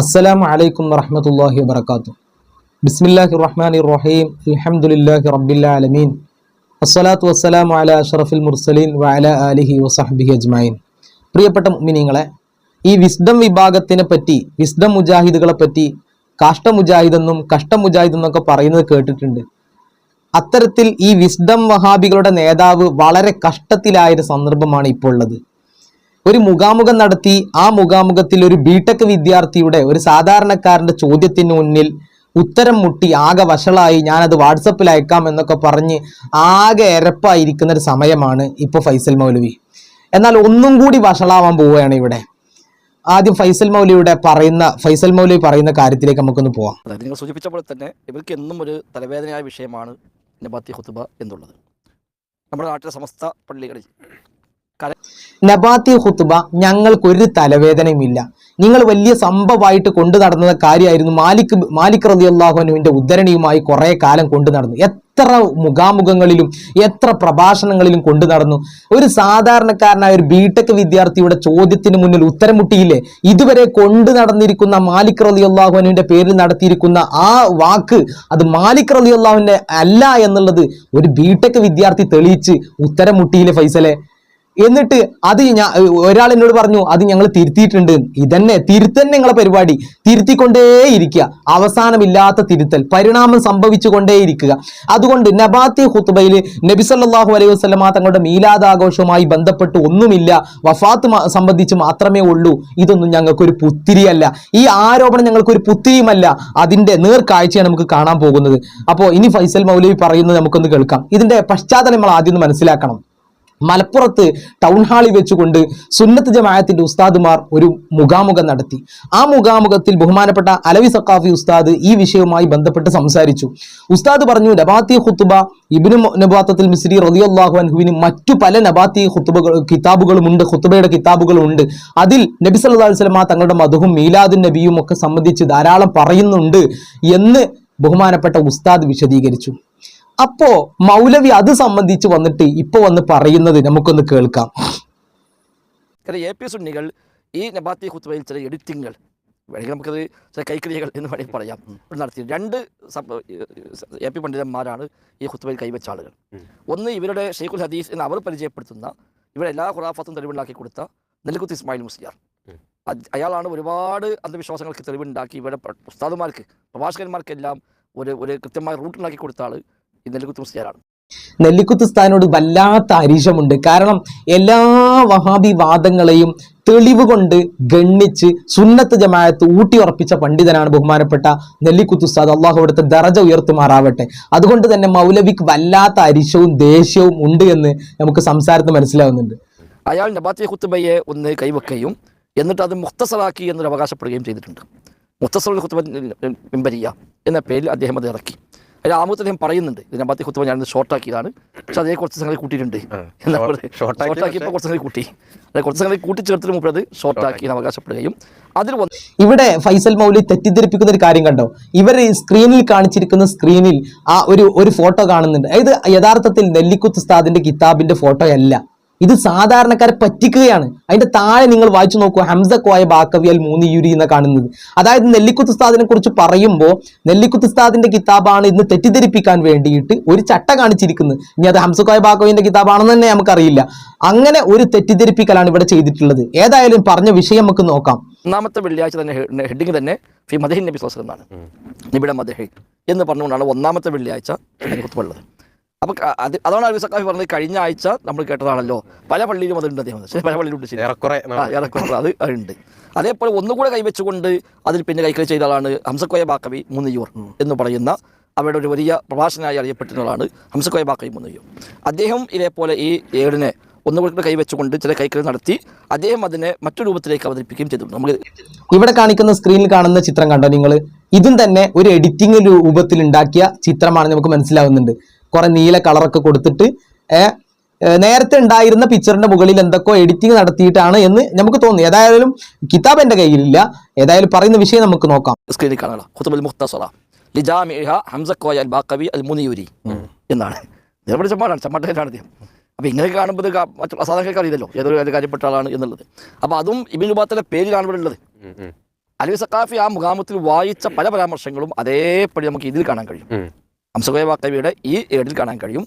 അസ്സലാമു അലൈക്കും വറഹമത്തല്ലാഹി വാത്തു ബിസ്മില്ലാഹി റഹ്മാനി റഹീം അലഹമുല്ലാഹി റബ്ബില്ലാലമീൻ അസ്സലാത്തു വസ്സലാമു അല അഷറഫുൽ മുർസലീൻ വഅല അലിഹി വസഹബിഹി അജ്മൈൻ പ്രിയപ്പെട്ട മിനിങ്ങളെ ഈ വിസ്ഡം വിഭാഗത്തിനെ പറ്റി വിസ്ഡം മുജാഹിദുകളെ പറ്റി കാഷ്ട മുജാഹിദെന്നും കഷ്ട മുജാഹിദെന്നൊക്കെ പറയുന്നത് കേട്ടിട്ടുണ്ട്. അത്തരത്തിൽ ഈ വിസ്ഡം വഹാബികളുടെ നേതാവ് വളരെ കഷ്ടത്തിലായൊരു സന്ദർഭമാണ് ഇപ്പോൾ ഉള്ളത്. ഒരു മുഖാമുഖം നടത്തി ആ മുഖാമുഖത്തിൽ ഒരു ബിടെക് വിദ്യാർത്ഥിയുടെ ഒരു സാധാരണക്കാരന്റെ ചോദ്യത്തിന് മുന്നിൽ ഉത്തരം മുട്ടി ആകെ വഷളായി ഞാനത് വാട്സപ്പിൽ അയക്കാം എന്നൊക്കെ പറഞ്ഞ് ആകെ എരപ്പായിരിക്കുന്ന ഒരു സമയമാണ് ഇപ്പോൾ ഫൈസൽ മൗലവി. എന്നാൽ ഒന്നും കൂടി വഷളാവാൻ പോവുകയാണ് ഇവിടെ. ആദ്യം ഫൈസൽ മൗലിയുടെ പറയുന്ന ഫൈസൽ മൗലി പറയുന്ന കാര്യത്തിലേക്ക് നമുക്കൊന്ന് പോവാം. അതായത് നിങ്ങൾ സൂചിപ്പിച്ച പോലെ തന്നെ ഇവർക്ക് എന്നും ഒരു തലവേദനയായ വിഷയമാണ് നബാത്തി ഹുത്തുബ എന്നുള്ളത്. നമ്മുടെ നാട്ടിലെ സമസ്ത പള്ളികളിൽ നബാത്തി ഹുത്തുബ ഞങ്ങൾക്കൊരു തലവേദനയുമില്ല. നിങ്ങൾ വലിയ സംഭവമായിട്ട് കൊണ്ടു നടന്ന കാര്യമായിരുന്നു മാലിക് മാലിക് റതി അള്ളാഹുനുവിന്റെ ഉദ്ധരണിയുമായി കുറേ കാലം കൊണ്ടു നടന്നു. എത്ര മുഖാമുഖങ്ങളിലും എത്ര പ്രഭാഷണങ്ങളിലും കൊണ്ടു നടന്നു. ഒരു സാധാരണക്കാരനായ ഒരു ബിടെക് വിദ്യാർത്ഥിയുടെ ചോദ്യത്തിന് മുന്നിൽ ഉത്തരം മുട്ടിയില്ലേ ഇതുവരെ കൊണ്ടു നടന്നിരിക്കുന്ന മാലിക് റലി അള്ളാഹുവിന്റെ പേരിൽ നടത്തിയിരിക്കുന്ന ആ വാക്ക് അത് മാലിക് റലി അല്ല എന്നുള്ളത് ഒരു ബിടെക് വിദ്യാർത്ഥി തെളിയിച്ച് ഉത്തരം മുട്ടിയില്ലേ ഫൈസലെ? എന്നിട്ട് അത് ഞാൻ ഒരാൾ എന്നോട് പറഞ്ഞു അത് ഞങ്ങൾ തിരുത്തിയിട്ടുണ്ട്. ഇതന്നെ തിരുത്തന്നെ നിങ്ങളെ പരിപാടി. തിരുത്തിക്കൊണ്ടേയിരിക്കുക. അവസാനമില്ലാത്ത തിരുത്തൽ പരിണാമം സംഭവിച്ചു കൊണ്ടേയിരിക്കുക അതുകൊണ്ട് നബാത്തി ഹുത്തുബയിൽ നബി സല്ലല്ലാഹു അലൈഹി വസല്ലമ തങ്ങളുടെ മീലാദാഘോഷവുമായി ബന്ധപ്പെട്ട് ഒന്നുമില്ല. വഫാത്ത് സംബന്ധിച്ച് മാത്രമേ ഉള്ളൂ. ഇതൊന്നും ഞങ്ങൾക്കൊരു പുത്തിരിയല്ല. ഈ ആരോപണം ഞങ്ങൾക്കൊരു പുത്തിരിയുമല്ല. അതിന്റെ നേർക്കാഴ്ചയാണ് നമുക്ക് കാണാൻ പോകുന്നത്. അപ്പോൾ ഇനി ഫൈസൽ മൗലവി പറയുന്നത് നമുക്കൊന്ന് കേൾക്കാം. ഇതിന്റെ പശ്ചാത്തലം നമ്മൾ ആദ്യം ഒന്ന് മനസ്സിലാക്കണം. മലപ്പുറത്ത് ടൗൺ ഹാളിൽ വെച്ചുകൊണ്ട് സുന്നത്ത് ജമാഅത്തിന്റെ ഉസ്താദുമാർ ഒരു മുഖാമുഖം നടത്തി. ആ മുഖാമുഖത്തിൽ ബഹുമാനപ്പെട്ട അലവി സക്കാഫി ഉസ്താദ് ഈ വിഷയവുമായി ബന്ധപ്പെട്ട് സംസാരിച്ചു. ഉസ്താദ് പറഞ്ഞു നബാത്തി ഖുത്തുബ ഇബിനു നബാത്തത്തിൽ മിസ്രി റളിയല്ലാഹു അൻഹുവിന് മറ്റു പല നബാത്തി ഖുത്തുബകൾ കിതാബുകളുമുണ്ട് ഖുത്തുബയുടെ കിതാബുകളുമുണ്ട് അതിൽ നബി സല്ലല്ലാഹു അലൈഹി തങ്ങളുടെ മധുവും മീലാദുൻ നബിയും ഒക്കെ സംബന്ധിച്ച് ധാരാളം പറയുന്നുണ്ട് എന്ന് ബഹുമാനപ്പെട്ട ഉസ്താദ് വിശദീകരിച്ചു. അപ്പോ മൗലവി അത് സംബന്ധിച്ച് വന്നിട്ട് ഇപ്പൊ വന്ന് പറയുന്നത് നമുക്കൊന്ന് കേൾക്കാം എ പി സുന്നികൾ ഈ നബാത്തി ഹുത്തുബയിൽ ചില എഡിറ്റിങ്ങുകൾ വേണമെങ്കിൽ നമുക്കത് ചില കൈക്രിയകൾ എന്ന് വേണമെങ്കിൽ പറയാം ഇവിടെ നടത്തി രണ്ട് എ പി പണ്ഡിതന്മാരാണ് ഈ ഹുത്തുബയിൽ കൈവച്ച ആളുകൾ ഒന്ന് ഇവരുടെ ഷെയ്ഖുൽ ഹദീസ് എന്ന് അവർ പരിചയപ്പെടുത്തുന്ന ഇവരെ എല്ലാ ഖുറാഫത്തും തെളിവുണ്ടാക്കി കൊടുത്ത നെൽകുത്ത് ഇസ്മായിൽ മുസ്ലിയാർ അയാളാണ് ഒരുപാട് അന്ധവിശ്വാസങ്ങൾക്ക് തെളിവുണ്ടാക്കി ഇവരുടെ ഉസ്താദുമാർക്ക് പ്രഭാഷകന്മാർക്കെല്ലാം ഒരു ഒരു കൃത്യമായ റൂട്ടുണ്ടാക്കി കൊടുത്ത ആൾ ഈ നെല്ലിക്കുത്ത് മുസ്ലിയാരാണ് നെല്ലിക്കുത്ത് സ്ഥാനോട് വല്ലാത്ത അരിശമുണ്ട് കാരണം എല്ലാ വഹാബി വാദങ്ങളെയും തെളിവ് കൊണ്ട് ഗണ്ണിച്ച് സുന്നത്ത് ജമായത്ത് ഊട്ടി ഉറപ്പിച്ച പണ്ഡിതനാണ് ബഹുമാനപ്പെട്ട നെല്ലിക്കുത്ത് ഉസ്താദ് അള്ളാഹു അവിടുത്തെ ദറജ ഉയർത്തുമാറാവട്ടെ അതുകൊണ്ട് തന്നെ മൗലവിക്ക് വല്ലാത്ത അരിശവും ദേഷ്യവും ഉണ്ട് എന്ന് നമുക്ക് സംസാരത്തിൽ മനസ്സിലാവുന്നുണ്ട് അയാൾ നബാത്തി ഹുത്തുബയെ ഒന്ന് കൈവെക്കുകയും എന്നിട്ട് അത് മുഖ്തസറാക്കി എന്നൊരു അവകാശപ്പെടുകയും ചെയ്തിട്ടുണ്ട് മുഖ്തസറുൽ ഹുത്തുബ മിമ്പരിയ എന്ന പേരിൽ അദ്ദേഹം അത് ഇറക്കി ആമുഖത്ത് അദ്ദേഹം പറയുന്നുണ്ട്. ഇതിനെ നബാത്തി കുത്തുമ്പോൾ ഞാൻ ഷോർട്ടാക്കിയതാണ്. പക്ഷെ അതേ കുറച്ച് സംഗതി കൂട്ടിയിട്ടുണ്ട്. എന്നാ ഷോർട്ടാക്കിയപ്പോൾ കുറച്ച് സംഗതി കൂട്ടി. അതായത് കുറച്ച് സംഗതി കൂട്ടിച്ചേർത്തിട്ട് മുമ്പ് അത് ഷോർട്ടാക്കി അവകാശപ്പെടുകയും അതിൽ വന്ന് ഇവിടെ ഫൈസൽ മൗലി തെറ്റിദ്ധരിപ്പിക്കുന്ന ഒരു കാര്യം കണ്ടോ? ഇവർ സ്ക്രീനിൽ കാണിച്ചിരിക്കുന്ന സ്ക്രീനിൽ ആ ഒരു ഒരു ഫോട്ടോ കാണുന്നുണ്ട്. അതായത് യഥാർത്ഥത്തിൽ നെല്ലിക്കുത്ത് ഉസ്താദിന്റെ കിതാബിന്റെ ഫോട്ടോ അല്ല. ഇത് സാധാരണക്കാരെ പറ്റിക്കുകയാണ്. അതിന്റെ താഴെ നിങ്ങൾ വായിച്ചു നോക്കൂ ഹംസ കോയ ബാക്കവിയൽ മൂന്ന് യുരി എന്ന് കാണുന്നത്. അതായത് നെല്ലിക്കുത്ത് ഉസ്താദിനെ കുറിച്ച് പറയുമ്പോൾ നെല്ലിക്കുത്ത് ഉസ്താദിന്റെ കിതാബാണ് ഇന്ന് തെറ്റിദ്ധരിപ്പിക്കാൻ വേണ്ടിയിട്ട് ഒരു ചട്ട കാണിച്ചിരിക്കുന്നത്. ഇനി അത് ഹംസ കോയ ബാക്കവിന്റെ കിതാബാണെന്ന് തന്നെ നമുക്കറിയില്ല. അങ്ങനെ ഒരു തെറ്റിദ്ധരിപ്പിക്കലാണ് ഇവിടെ ചെയ്തിട്ടുള്ളത്. ഏതായാലും പറഞ്ഞ വിഷയം നമുക്ക് നോക്കാം. ഒന്നാമത്തെ വെള്ളിയാഴ്ച തന്നെ ഹെഡിങ് തന്നെ ഫി നബി എന്ന് പറഞ്ഞുകൊണ്ടാണ് ഒന്നാമത്തെ വെള്ളിയാഴ്ച ഹുത്തുബുള്ളത് അപ്പോൾ അത് അതാണ് അലി സക്കാഫി പറഞ്ഞത് കഴിഞ്ഞ ആഴ്ച നമ്മൾ കേട്ടതാണല്ലോ. പല പള്ളിയിലും അതുണ്ട് അദ്ദേഹം. പല പള്ളിയിലും ഉണ്ട് ഏറെക്കുറെ അത് ഉണ്ട്. അതേപോലെ ഒന്നുകൂടെ കൈവച്ചുകൊണ്ട് അതിൽ പിന്നെ കൈക്കറി ചെയ്ത ആളാണ് ഹംസക്കോയ ബാക്കവി മുന്നയ്യൂർ എന്ന് പറയുന്ന അവരുടെ ഒരു വലിയ പ്രഭാഷകനായി അറിയപ്പെട്ടിരുന്നതാണ് ഹംസക്കോയ ബാക്കവി മുന്നയ്യൂർ അദ്ദേഹം ഇതേപോലെ ഈ ഏടിനെ ഒന്നുകൂടെ കൈവച്ചുകൊണ്ട് ചില കൈക്കറി നടത്തി അദ്ദേഹം അതിനെ മറ്റു രൂപത്തിലേക്ക് അവതരിപ്പിക്കുകയും ചെയ്തിട്ടുണ്ട്. നമുക്ക് ഇവിടെ കാണിക്കുന്ന സ്ക്രീനിൽ കാണുന്ന ചിത്രം കണ്ടോ നിങ്ങൾ? ഇതും തന്നെ ഒരു എഡിറ്റിംഗ് രൂപത്തിൽ ഉണ്ടാക്കിയ ചിത്രമാണ് നമുക്ക് മനസ്സിലാവുന്നുണ്ട്. കുറെ നീല കളറൊക്കെ കൊടുത്തിട്ട് നേരത്തെ ഉണ്ടായിരുന്ന പിക്ചറിന്റെ മുകളിൽ എന്തൊക്കെ എഡിറ്റിംഗ് നടത്തിയിട്ടാണ് എന്ന് നമുക്ക് തോന്നി. ഏതായാലും കിതാബ് എന്റെ കയ്യിലില്ല. ഏതായാലും പറയുന്ന വിഷയം നമുക്ക് നോക്കാം. സ്ക്രീനിൽ എന്നാണ്. ചമ്മാടാണ് ചമ്മാട്ടയിലാണ് അദ്ദേഹം. അപ്പോൾ ഇങ്ങനെ കാണുമ്പോൾ മറ്റു അസാധാരണക്കാർക്ക് അറിയില്ലല്ലോ. ഏതൊരു കാര്യപ്പെട്ട ആളാണ് എന്നുള്ളത്. അപ്പോൾ അതും ഇബിൻ ഉബാത്തിലെ പേരിലാണ് ഇവിടെ ഉള്ളത്. അലവി സക്കാഫി ആ മുഖാമത്തിൽ വായിച്ച പല പരാമർശങ്ങളും അതേപടി നമുക്ക് ഇതിൽ കാണാൻ കഴിയും. ഉം. അംസഖോയ വാക്കവിയുടെ ഈ ഏടിൽ കാണാൻ കഴിയും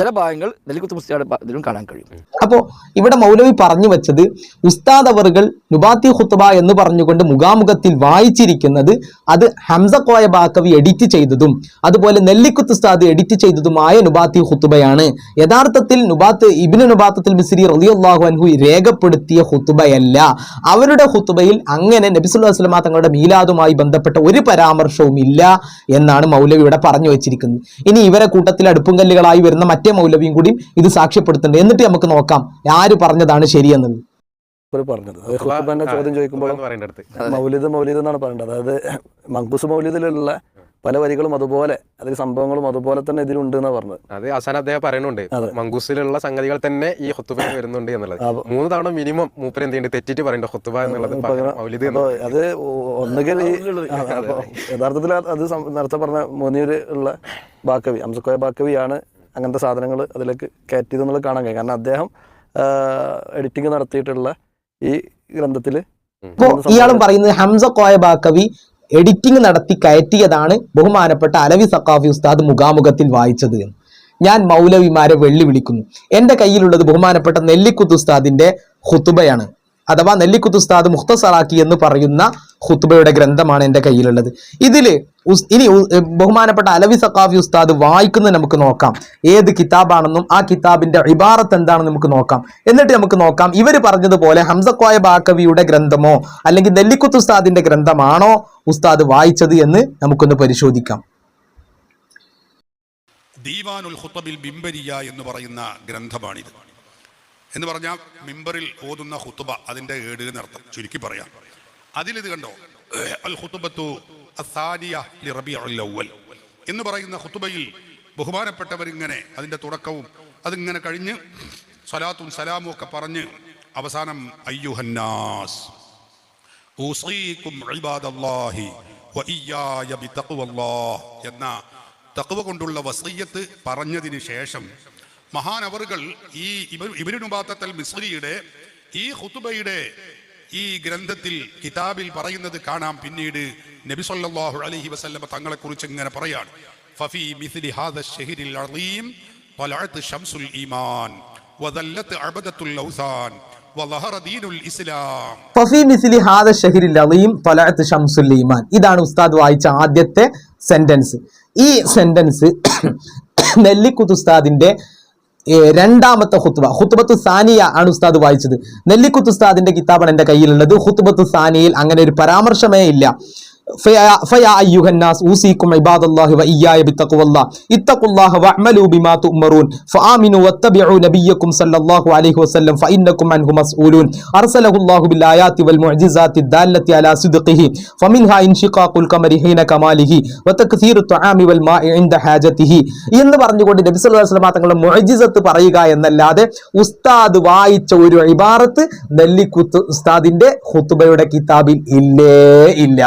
ചില ഭാഗങ്ങൾ നെല്ലിക്കുത്ത് മുസ്തിയുടെ ഇതിലും കാണാൻ കഴിയും. അപ്പോൾ ഇവിടെ മൗലവി പറഞ്ഞു വെച്ചത് ഉസ്താദ് അവറുകൾ നുബാത്തി ഖുത്ബ എന്ന് പറഞ്ഞുകൊണ്ട് മുഖാമുഖത്തിൽ വായിച്ചിരിക്കുന്നത് അത് ഹംസ കോയ ബാക്കവി എഡിറ്റ് ചെയ്തതും അതുപോലെ നെല്ലിക്കുത്ത് ഉസ്താദ് എഡിറ്റ് ചെയ്തതുമായ നുബാത്തി ഹുത്തുബയാണ് യഥാർത്ഥത്തിൽ നുബാത്ത് ഇബിന് നുബാത്തത്തിൽ മിസ്രി റളിയല്ലാഹു അൻഹു രേഖപ്പെടുത്തിയ ഹുത്തുബയല്ല അവരുടെ ഹുത്തുബയിൽ അങ്ങനെ നബിസുല്ലാ വസ്ലമ തങ്ങളുടെ മീലാദുമായി ബന്ധപ്പെട്ട ഒരു പരാമർശവും ഇല്ല എന്നാണ് മൗലവി ഇവിടെ പറഞ്ഞു വെച്ചിരിക്കുന്നത്. ഇനി ഇവരെ കൂട്ടത്തിൽ അടുപ്പുംകല്ലുകളായി വരുന്ന മൗലവിയും കൂടി ഇത് സാക്ഷ്യപ്പെടുത്തുന്നുണ്ട്. എന്നിട്ട് നമുക്ക് നോക്കാം ആര് പറഞ്ഞതാണ് ശരിയെന്നുള്ളത്. പറഞ്ഞത്. ചോദ്യം ചോദിക്കുമ്പോൾ മൗലിദ് മൗലിദ് എന്നാണ് പറയേണ്ടത്. അതായത് മങ്കൂസ് മൗലിദിലുള്ള പല വരികളും അതുപോലെ അതിൽ സംഭവങ്ങളും അതുപോലെ തന്നെ ഇതിലുണ്ട് എന്ന് പറഞ്ഞത്. അതെ അവസാനം അദ്ദേഹം പറയുന്നുണ്ട്. മങ്കുസിലുള്ള സംഗതികൾ തന്നെ ഈ ഹൊത്തുബ വരുന്നുണ്ട് എന്നുള്ളത്. മൂന്ന് തവണ മിനിമം മൂപ്പര് എന്ത് ചെയ്യുന്നുണ്ട്? തെറ്റിട്ട് പറയണ്ട ഹൊത്തുബ എന്നുള്ളത് മൗലിത് മൗലിദ് എന്ന് അത് ഒന്നുകിൽ യഥാർത്ഥത്തിൽ അത് നേരത്തെ പറഞ്ഞ മുനീര് ഉള്ള ബാക്കവി അംസക്കോയ ബാക്കവിയാണ് അങ്ങനത്തെ സാധനങ്ങൾ അതിലേക്ക് കയറ്റിയത് എന്നുള്ളത് കാണാൻ കഴിയും. കാരണം അദ്ദേഹം എഡിറ്റിംഗ് നടത്തിയിട്ടുള്ള ഈ ഗ്രന്ഥത്തിൽ ഇയാളും പറയുന്നത് ഹംസ കോയ ബാക്കവി എഡിറ്റിംഗ് നടത്തി കയറ്റിയതാണ് ബഹുമാനപ്പെട്ട അലവി സക്കാഫി ഉസ്താദ് മുഖാമുഖത്തിൽ വായിച്ചത് എന്ന്. ഞാൻ മൗലവിമാരെ വെള്ളി വിളിക്കുന്നു എന്റെ കയ്യിലുള്ളത് ബഹുമാനപ്പെട്ട നെല്ലിക്കുത്ത് ഉസ്താദിന്റെ ഹുത്തുബയാണ് അഥവാ നെല്ലിക്കുത്ത് ഉസ്താദ് മുഖ്തസറാക്കി എന്ന് പറയുന്ന ഹുത്തുബയുടെ ഗ്രന്ഥമാണ് എന്റെ കയ്യിലുള്ളത്. ഇതിൽ ഇനി ബഹുമാനപ്പെട്ട അലവി സഖാഫി ഉസ്താദ് വായിക്കുന്നത് നമുക്ക് നോക്കാം. ഏത് കിതാബാണെന്നും ആ കിതാബിന്റെ ഇബാറത്ത് എന്താണെന്ന് നമുക്ക് നോക്കാം. എന്നിട്ട് നമുക്ക് നോക്കാം ഇവർ പറഞ്ഞതുപോലെ ഹംസക്കോയ ബാക്കവിയുടെ ഗ്രന്ഥമോ അല്ലെങ്കിൽ നെല്ലിക്കുത്ത് ഉസ്താദിന്റെ ഗ്രന്ഥമാണോ ഉസ്താദ് വായിച്ചത് എന്ന് നമുക്കൊന്ന് പരിശോധിക്കാം. ദീവാനുൽ ഖുത്തബിൽ ബിംബരിയ എന്ന് പറയുന്ന ഗ്രന്ഥമാണിത്. എന്ന് പറഞ്ഞാൽ മിമ്പറിൽ ഓതുന്ന ഹുത്തുബ അതിന്റെ ഏട് എന്നർത്ഥം ചുരുക്കി പറയാം. അതിലിത് കണ്ടോ? അൽ ഹുത്തുബത്തു എന്ന് പറയുന്ന ഹുത്തുബയിൽ ബഹുമാനപ്പെട്ടവരിങ്ങനെ അതിന്റെ തുടക്കവും അതിങ്ങനെ കഴിഞ്ഞ് സലാത്തും സലാമും ഒക്കെ പറഞ്ഞ് അവസാനം അയ്യുഹന്നാസ്. എന്ന തക്കുവ കൊണ്ടുള്ള വസയ്യത്ത് പറഞ്ഞതിന് ശേഷം മഹാനവറുകൾ ഈ ഇബിനുബാത്തൽ മിസ്രിയുടെ ഈ ഹുതുബയുടെ ഈ ഗ്രന്ഥത്തിൽ കിതാബിൽ പറയുന്നത് കാണാം പിന്നീട് നബി സല്ലല്ലാഹു അലൈഹി വസല്ലമ തങ്ങളെ കുറിച്ച് ഇങ്ങനെ പറയാണ് ഫഫി മിസ്ലി ഹാദ ഷഹരിൽ അളീം طلعت شمس الإيمان وذلت عبدة الأوثان وظهر دين الإسلام ഫഫി മിസിലി ഹാദ ഷഹിരിൽ അലീം തൊലഅത്ത് ഷംസുൽ ഈമാൻ ഇതാണ് ഉസ്താദ് വായിച്ച ആദ്യത്തെ സെന്റൻസ് ഈ സെന്റൻസ് നെല്ലിക്കുത്ത് ഉസ്താദിന്റെ ഏ, രണ്ടാമത്തെ ഹുത്തുബ ഹുത്തുബത്ത് സാനിയ ആണ് ഉസ്താദ് വായിച്ചത്. നെല്ലിക്കുത്ത് ഉസ്താദിന്റെ കിതാബാണ് എന്റെ കയ്യിലുള്ളത്. ഹുത്തുബത്ത് സാനിയയിൽ അങ്ങനെ ഒരു പരാമർശമേ ഇല്ല. എന്ന് പറഞ്ഞുകൊണ്ട് തങ്ങളുടെ പറയുക എന്നല്ലാതെ ഉസ്താദ് വായിച്ച ഒരു ഇബാറത്ത് നെല്ലിക്കുത്ത് ഉസ്താദിന്റെ കിതാബിൽ ഇല്ലേ ഇല്ല.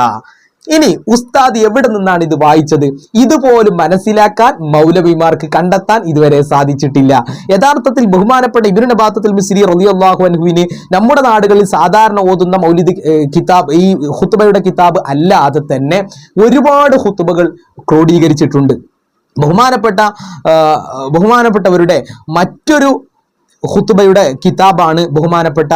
ഇനി ഉസ്താദ് എവിടെ നിന്നാണ് ഇത് വായിച്ചത്? ഇതുപോലും മനസ്സിലാക്കാൻ മൗലവിമാർക്ക് കണ്ടെത്താൻ ഇതുവരെ സാധിച്ചിട്ടില്ല. യഥാർത്ഥത്തിൽ ബഹുമാനപ്പെട്ട ഇബിനു നബാത്തത്തിൽ മിസ്രി റളിയല്ലാഹു അൻഹുവിന് നമ്മുടെ നാടുകളിൽ സാധാരണ ഓതുന്ന മൗലിദ് കിതാബ് ഈ ഹുത്തുബയുടെ കിതാബ് അല്ലാതെ തന്നെ ഒരുപാട് ഹുത്തുബകൾ ക്രോഡീകരിച്ചിട്ടുണ്ട്. ബഹുമാനപ്പെട്ട ബഹുമാനപ്പെട്ടവരുടെ മറ്റൊരു ഹുത്തുബയുടെ കിതാബാണ് ബഹുമാനപ്പെട്ട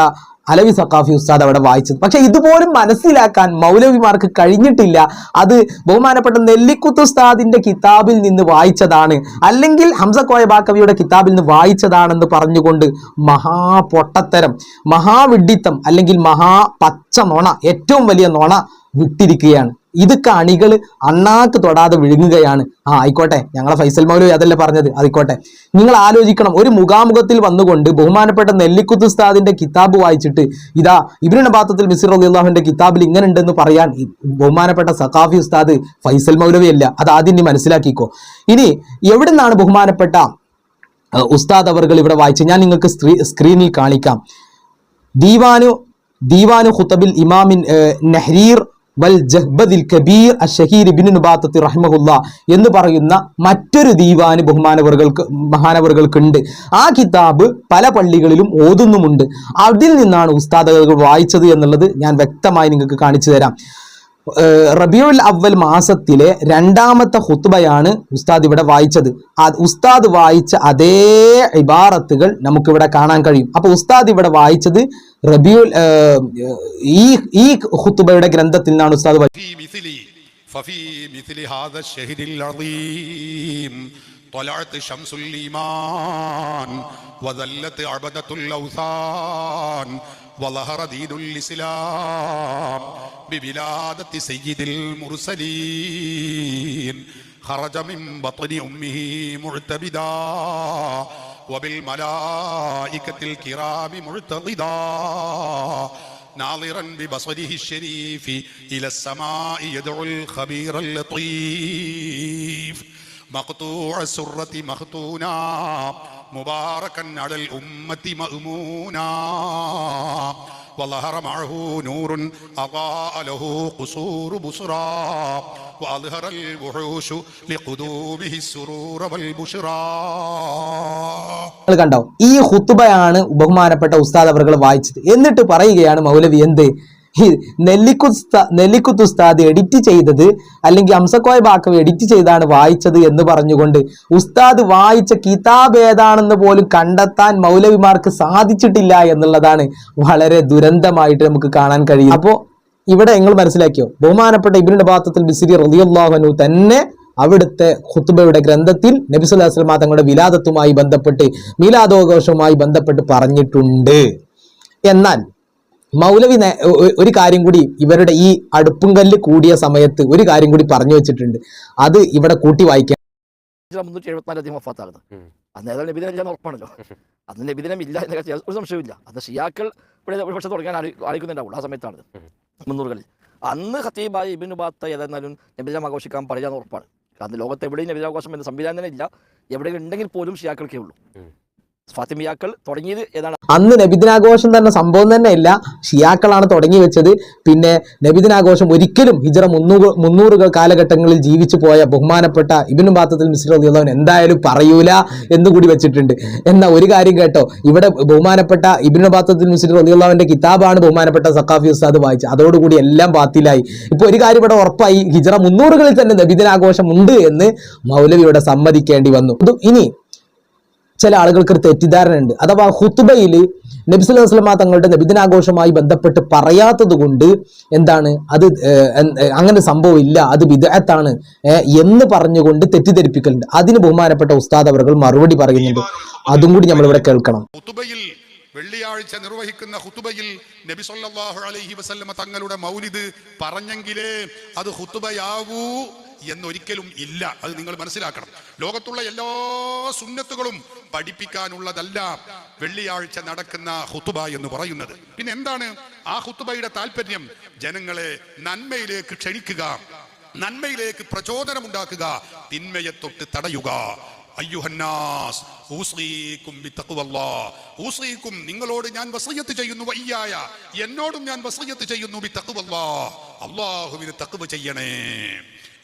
അലവി സക്കാഫി ഉസ്താദ് അവിടെ വായിച്ചത്. പക്ഷെ ഇതുപോലും മനസ്സിലാക്കാൻ മൗലവിമാർക്ക് കഴിഞ്ഞിട്ടില്ല. അത് ബഹുമാനപ്പെട്ട നെല്ലിക്കുത്ത് ഉസ്താദിന്റെ കിതാബിൽ നിന്ന് വായിച്ചതാണ്. അല്ലെങ്കിൽ ഹംസ ബാക്കവിയുടെ കിതാബിൽ നിന്ന് വായിച്ചതാണെന്ന് പറഞ്ഞുകൊണ്ട് മഹാപൊട്ടത്തരം മഹാവിഡിത്തം അല്ലെങ്കിൽ മഹാ പച്ച നൊണ ഏറ്റവും വലിയ നൊണ വിട്ടിരിക്കുകയാണ്. ഇതൊക്കെ കണികൾ അണ്ണാക്ക് തൊടാതെ വിഴുങ്ങുകയാണ്. ആ ആയിക്കോട്ടെ. ഞങ്ങളെ ഫൈസൽ മൗലവി അതല്ലേ പറഞ്ഞത്? ആയിക്കോട്ടെ. നിങ്ങൾ ആലോചിക്കണം. ഒരു മുഖാമുഖത്തിൽ വന്നുകൊണ്ട് ബഹുമാനപ്പെട്ട നെല്ലിക്കുത്ത് ഉസ്താദിന്റെ കിതാബ് വായിച്ചിട്ട് ഇതാ ഇവരുടെ പാത്രത്തിൽ മിസിർ അള്ളാഹുവിന്റെ കിതാബിൽ ഇങ്ങനെ ഉണ്ടെന്ന് പറയാൻ ബഹുമാനപ്പെട്ട സഖാഫി ഉസ്താദ് ഫൈസൽ മൗലവിയല്ല അത് ആദ്യം നീ മനസ്സിലാക്കിക്കോ. ഇനി എവിടെ നിന്നാണ് ബഹുമാനപ്പെട്ട ഉസ്താദ് അവർകൾ ഇവിടെ വായിച്ച് ഞാൻ നിങ്ങൾക്ക് സ്ക്രീനിൽ കാണിക്കാം. ദീവാനു ദീവാനു ഖുത്തബിൽ ഇമാമിൻ നഹ്രീർ വൽ ജഹ്ബദിൽ കബീർ എന്ന് പറയുന്ന മറ്റൊരു ദീവാന് ബഹുമാനവറുകൾക്ക് മഹാനവറുകൾക്കുണ്ട് ആ കിതാബ് പല പള്ളികളിലും ഓതുന്നുമുണ്ട്. അതിൽ നിന്നാണ് ഉസ്താദകൾ വായിച്ചത് എന്നുള്ളത് ഞാൻ വ്യക്തമായി നിങ്ങൾക്ക് കാണിച്ചു തരാം. റബിയുൽ അവൽ മാസത്തിലെ രണ്ടാമത്തെ ഹുത്തുബയാണ് ഉസ്താദ് ഇവിടെ വായിച്ചത്. ഉസ്താദ് വായിച്ച അതേ ഇബാറത്തുകൾ നമുക്കിവിടെ കാണാൻ കഴിയും. അപ്പൊ ഉസ്താദ് ഇവിടെ വായിച്ചത് റബിയുൽ ഏഹ്, ഈ ഈ ഹുത്തുബയുടെ ഗ്രന്ഥത്തിൽ നിന്നാണ് ഉസ്താദ് വായി- في مثلي ففي مثل هذا الشهر العظيم طلعت شمس الإيمان وذلت عبدة الأوثان وظهر دين الإسلام بولادة سيد المرسلين خرج من بطن أمه معتبدا وبالملائكة الكرام معتضدا ناظرا ببصره الشريف إلى السماء يدعو الخبير اللطيف. مقطوع السرة مختونا مباركا على الأمة مأمونا. وظهر معه نور أضاء له قصور بصرى وأظهر الوحوش لقدومه السرور والبشرى നിങ്ങൾ കണ്ടോ ഈ ഹുത്തുബയാണ് ബഹുമാനപ്പെട്ട ഉസ്താദ് അവർ വായിച്ചത് എന്നിട്ട് പറയുകയാണ് മൗലവി എന്ത് ഈ നെല്ലിക്കുസ്ത നെല്ലിക്കുത്തുസ്താദ് എഡിറ്റ് ചെയ്തത് അല്ലെങ്കിൽ അംസക്കോയ ബാക്കവ് എഡിറ്റ് ചെയ്താണ് വായിച്ചത് എന്ന് പറഞ്ഞുകൊണ്ട് ഉസ്താദ് വായിച്ച കിതാബ് ഏതാണെന്ന് പോലും കണ്ടെത്താൻ മൗലവിമാർക്ക് സാധിച്ചിട്ടില്ല എന്നുള്ളതാണ് വളരെ ദുരന്തമായിട്ട് നമുക്ക് കാണാൻ കഴിയും അപ്പോൾ ഇവിടെ നിങ്ങൾ മനസ്സിലാക്കിയോ? ബഹുമാനപ്പെട്ട ഇബിനുടെ പാത്രത്തിൽ ബിസിരി റളിയല്ലാഹു തന്നെ അവിടുത്തെ ഖുത്തുബയുടെ ഗ്രന്ഥത്തിൽ നബി സല്ലല്ലാഹു അലൈഹി തങ്ങളുടെ വിലാദത്തുമായി ബന്ധപ്പെട്ട് മീലാദോഘോഷവുമായി ബന്ധപ്പെട്ട് പറഞ്ഞിട്ടുണ്ട്. എന്നാൽ മൗലവി ഒരു കാര്യം കൂടി ഇവരുടെ ഈ അടുപ്പുംകല്ല് കൂടിയ സമയത്ത് ഒരു കാര്യം കൂടി പറഞ്ഞു വെച്ചിട്ടുണ്ട്. അത് ഇവിടെ കൂട്ടി വായിക്കാം. ഹിജ്റ മുന്നൂറ്റി എഴുപത്തിനാല് അധികം വഫാത്താകുന്നത്. അന്ന് ഏതായാലും നബിദിനം ഇല്ല എന്ന് ഉറപ്പാണല്ലോ അന്ന് നബിദിനം ഇല്ല എന്ന കാര്യം ഒരു സംശയമില്ല അന്ന് ഷിയാക്കൾ ഇവിടെ ഒരു പക്ഷെ തുടങ്ങാൻ ആലോ- ആലോചിക്കുന്നുണ്ടാവുള്ളൂ ആ സമയത്താണ് മുന്നൂറുകളിൽ. അന്ന് ഖത്തീബായി ഇബിൻ ബാത്ത ഏതായിരുന്നാലും നബിദിനം ആഘോഷിക്കാൻ പറയാൻ ഉറപ്പാണ്. കാരണം ലോകത്ത് എവിടെയും നബിദിനാഘോഷം എന്ന സംവിധാനം തന്നെ ഇല്ല. എവിടെയും ഉണ്ടെങ്കിൽ പോലും ഷിയാക്കൾക്കേ ഉള്ളൂ. ഫാത്തിമിയാക്കൾ തുടങ്ങിയത് ഏതാണ്? അന്ന് നബിദിനാഘോഷം തന്നെ സംഭവം തന്നെ ഇല്ല. ഷിയാക്കളാണ് തുടങ്ങി വെച്ചത്. പിന്നെ നബിദിനാഘോഷം ഒരിക്കലും ഹിജറ മുന്നൂറ് മുന്നൂറ് കാലഘട്ടങ്ങളിൽ ജീവിച്ചു പോയ ബഹുമാനപ്പെട്ട ഇബിനു ബാത്തത്തിൽ മിസ്റ്റർ അള്ളവൻ എന്തായാലും പറയൂല എന്നുകൂടി വെച്ചിട്ടുണ്ട്. എന്നാൽ ഒരു കാര്യം കേട്ടോ. ഇവിടെ ബഹുമാനപ്പെട്ട ഇബിനു ബാത്തത്തിൽ മിസ്റ്റർ അള്ളാഹുവിന്റെ കിതാബാണ് ബഹുമാനപ്പെട്ട സക്കാഫി ഉസ്താദ് വായിച്ചത്. അതോടുകൂടി എല്ലാം ബാത്തിലായി. ഇപ്പൊ ഒരു കാര്യം ഇവിടെ ഉറപ്പായി. ഹിജറ മുന്നൂറുകളിൽ തന്നെ നബിദിനാഘോഷം ഉണ്ട് എന്ന് മൗലവിയുടെ സമ്മതിക്കേണ്ടി വന്നു. ഇനി ചില ആളുകൾക്ക് ഒരു തെറ്റിദ്ധാരണ ഉണ്ട് അഥവാ ഹുത്തുബയിൽ നബിസുല്ലാ വസ്ലമ തങ്ങളുടെ നബിദിനാഘോഷമായി ബന്ധപ്പെട്ട് പറയാത്തത് കൊണ്ട് എന്താണ് അത് അങ്ങനെ സംഭവമില്ല അത് വിദഗ്ധത്താണ് എന്ന് പറഞ്ഞുകൊണ്ട് തെറ്റിദ്ധരിപ്പിക്കലുണ്ട്. അതിന് ബഹുമാനപ്പെട്ട ഉസ്താദ് അവർ മറുപടി പറയുന്നുണ്ട്. അതും കൂടി നമ്മൾ ഇവിടെ കേൾക്കണം വെള്ളിയാഴ്ച നിർവഹിക്കുന്ന ഹുത്തുബയിൽ നബി സല്ലല്ലാഹു അലൈഹി വസല്ലമ തങ്ങളുടെ മൗലിദ് പറഞ്ഞെങ്കിലേ അത് ഹുതുബയാവൂ എന്നൊരിക്കലും ഇല്ല. അത് നിങ്ങൾ മനസ്സിലാക്കണം. ലോകത്തുള്ള എല്ലാ സുന്നത്തുകളും പഠിപ്പിക്കാനുള്ളതല്ല വെള്ളിയാഴ്ച നടക്കുന്ന ഹുത്തുബ എന്ന് പറയുന്നത്. പിന്നെ എന്താണ്? ആ ഹുത്തുബയുടെ താല്പര്യം? ജനങ്ങളെ നന്മയിലേക്ക് ക്ഷണിക്കുക നന്മയിലേക്ക് പ്രചോദനമുണ്ടാക്കുക തിന്മയെ തൊട്ട് തടയുക. അയ്യുഹന്നാസ് ബിത്തഖ്വല്ലാഹ്. ഊസ്രീക്കും നിങ്ങളോട് ഞാൻ വസയ്യത്ത് ചെയ്യുന്നു വയ്യായ എന്നോടും ഞാൻ വസയ്യത്ത് ചെയ്യുന്നു ബിത്തഖ്വല്ലാഹ്. അള്ളാഹുവിന് തഖ്വ ചെയ്യണേ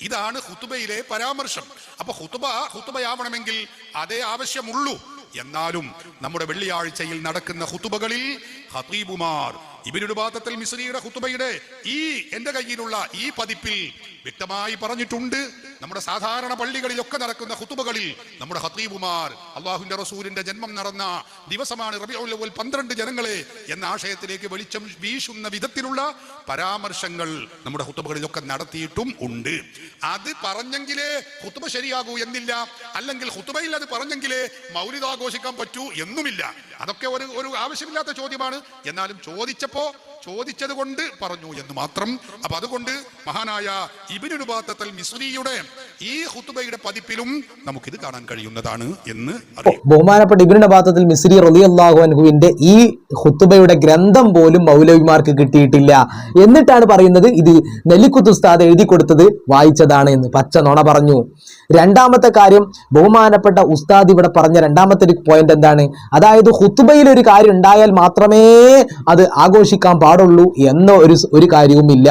ഇതാണ് ഹുത്തുബയിലെ പരാമർശം അപ്പൊ ഹുത്തുബ ഹുത്തുബയാവണമെങ്കിൽ അതേ ആവശ്യമുള്ളൂ എന്നാലും നമ്മുടെ വെള്ളിയാഴ്ചയിൽ നടക്കുന്ന ഹുതുബകളിൽ ഹതീബുമാർ ഇബിനുബാത്തൽ മിസ്രിയുടെ ഹുത്തുബയുടെ ഈ എന്റെ കയ്യിലുള്ള ഈ പതിപ്പിൽ വ്യക്തമായി പറഞ്ഞിട്ടുണ്ട്. നമ്മുടെ സാധാരണ പള്ളികളിലൊക്കെ നടക്കുന്ന ഹുത്തുബകളിൽ നമ്മുടെ ഹത്തീബുമാർ അള്ളാഹുന്റെ റസൂലിന്റെ ജന്മം നടന്ന ദിവസമാണ് റബിഉൽ പന്ത്രണ്ട് ജനങ്ങളെ എന്ന ആശയത്തിലേക്ക് വെളിച്ചം വീശുന്ന വിധത്തിലുള്ള പരാമർശങ്ങൾ നമ്മുടെ ഹുത്തുബകളിലൊക്കെ നടത്തിയിട്ടും ഉണ്ട്. അത് പറഞ്ഞെങ്കിലേ ഹുത്തുബ ശരിയാകൂ എന്നില്ല. അല്ലെങ്കിൽ ഹുത്തുബയിൽ അത് പറഞ്ഞെങ്കിലേ മൗലിദ് ആഘോഷിക്കാൻ പറ്റൂ എന്നുമില്ല. അതൊക്കെ ഒരു ഒരു ആവശ്യമില്ലാത്ത ചോദ്യമാണ്. എന്നാലും ചോദിച്ചപ്പോ ചോദിച്ചത് കൊണ്ട് പറഞ്ഞു എന്ന് മാത്രം. അപ്പൊ അതുകൊണ്ട് മഹാനായ ഇബിനുബാത്തൽ മിസ്രിയുടെ ഈ ഹുത്തുബയുടെ പതിപ്പിലും നമുക്കിത് കാണാൻ കഴിയുന്നതാണ് എന്ന് ബഹുമാനപ്പെട്ട ഇബിനുടെ പാത്രത്തിൽ മിസ്രി റലി അള്ളാഹു അൻഹുവിന്റെ ഈ ഹുത്തുബയുടെ ഗ്രന്ഥം പോലും മൗലവിമാർക്ക് കിട്ടിയിട്ടില്ല. എന്നിട്ടാണ് പറയുന്നത് ഇത് നെല്ലിക്കുത്തുസ്താദ് എഴുതി കൊടുത്തത് വായിച്ചതാണ് എന്ന്. പച്ച നുണ പറഞ്ഞു. രണ്ടാമത്തെ കാര്യം ബഹുമാനപ്പെട്ട ഉസ്താദ് ഇവിടെ പറഞ്ഞ രണ്ടാമത്തെ പോയിന്റ് എന്താണ്? അതായത് ഹുത്തുബയിൽ ഒരു കാര്യം ഉണ്ടായാൽ മാത്രമേ അത് ആഘോഷിക്കാൻ പാടുള്ളൂ എന്ന ഒരു ഒരു കാര്യവുമില്ല.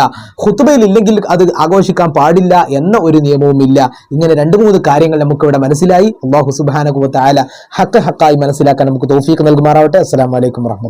ഇല്ലെങ്കിൽ അത് ആഘോഷിക്കാൻ പാടില്ല എന്ന ഒരു നിയമവുമില്ല. ഇങ്ങനെ രണ്ട് മൂന്ന് കാര്യങ്ങൾ നമുക്ക് ഇവിടെ മനസ്സിലായി അള്ളാഹു സുബാനകുവത്ത് ആല ഹക്ക് ഹക്കായി മനസ്സിലാക്കാൻ നമുക്ക് തോഫീക്ക് നൽകുമാറാവട്ടെ. അസ്സാം വലൈക്കും വറഹമത്തുള്ള